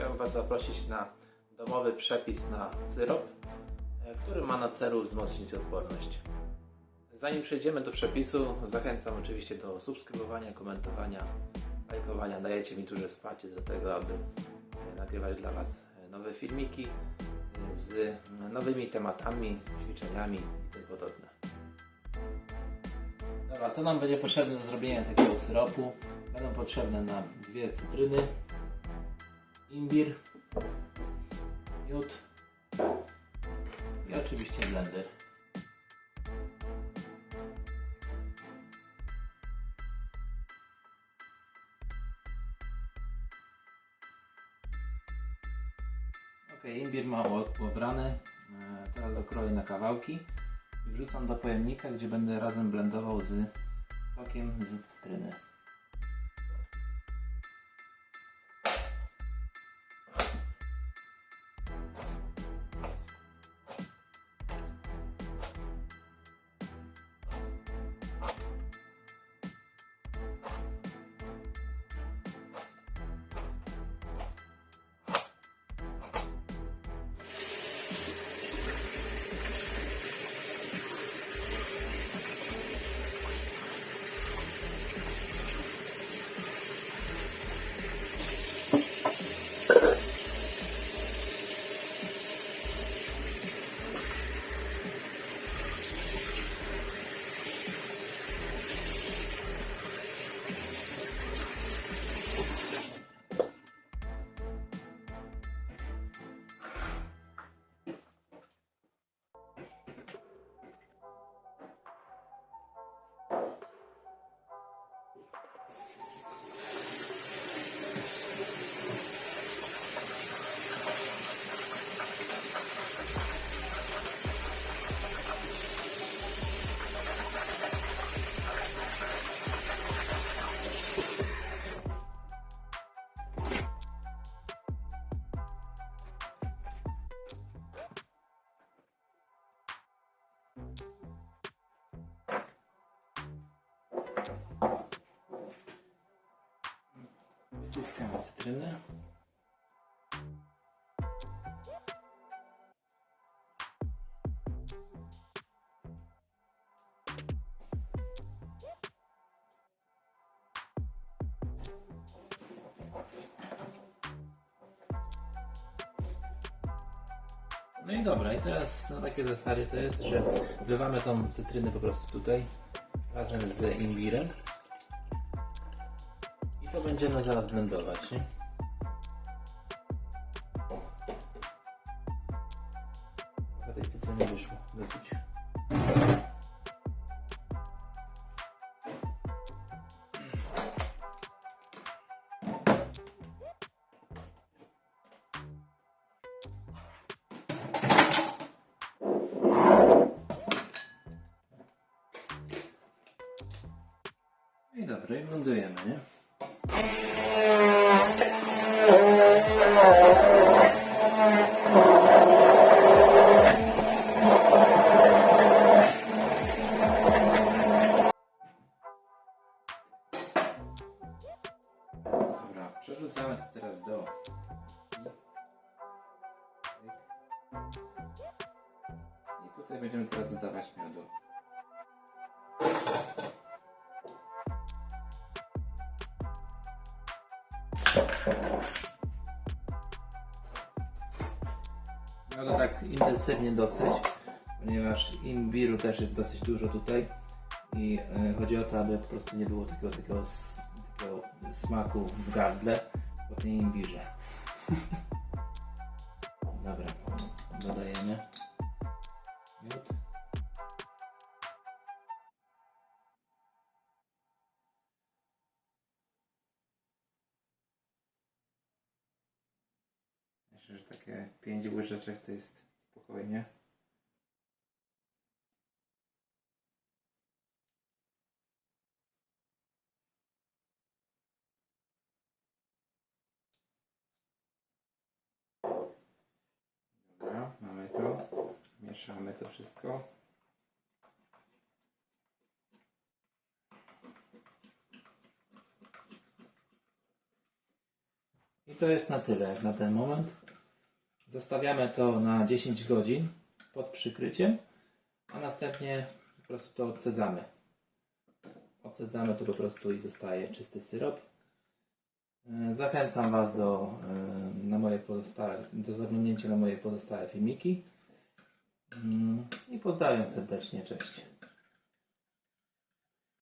chciałbym Was zaprosić na domowy przepis na syrop, e, który ma na celu wzmocnić odporność. Zanim przejdziemy do przepisu, zachęcam oczywiście do subskrybowania, komentowania, lajkowania. Dajecie mi duże wsparcie do tego, aby e, nagrywać dla Was e, nowe filmiki z nowymi tematami, ćwiczeniami i tym podobne. Dobra, co nam będzie potrzebne do zrobienia takiego syropu? Będą potrzebne nam dwie cytryny, imbir, miód i oczywiście blender. Ok, imbir mało pobrany. E, Teraz go kroję na kawałki i wrzucam do pojemnika, gdzie będę razem blendował z sokiem z cytryny. Wyciskamy cytrynę. No i dobra, i teraz na takie zasady to jest, że wlewamy tą cytrynę po prostu tutaj razem z imbirem. To będziemy zaraz blendować, nie? Trochę tej cytryny wyszło dosyć. I dobra, i blendujemy, nie? Dobra, przerzucamy to teraz do. I tutaj będziemy teraz dodawać miodu. No tak intensywnie dosyć, ponieważ imbiru też jest dosyć dużo tutaj i e, chodzi o to, aby po prostu nie było takiego, takiego, takiego smaku w gardle po tym imbirze. Dobra, dodajemy miód. Myślę, że takie 5 łyżeczek to jest spokojnie. Dobra, mamy to. Mieszamy to wszystko. I to jest na tyle na ten moment. Zostawiamy to na 10 godzin pod przykryciem, a następnie po prostu to odsadzamy. Odsadzamy to po prostu i zostaje czysty syrop. E, Zachęcam Was do, e, na moje pozostałe, do zaglądnięcia na moje pozostałe filmiki. Mm, I pozdrawiam serdecznie, cześć.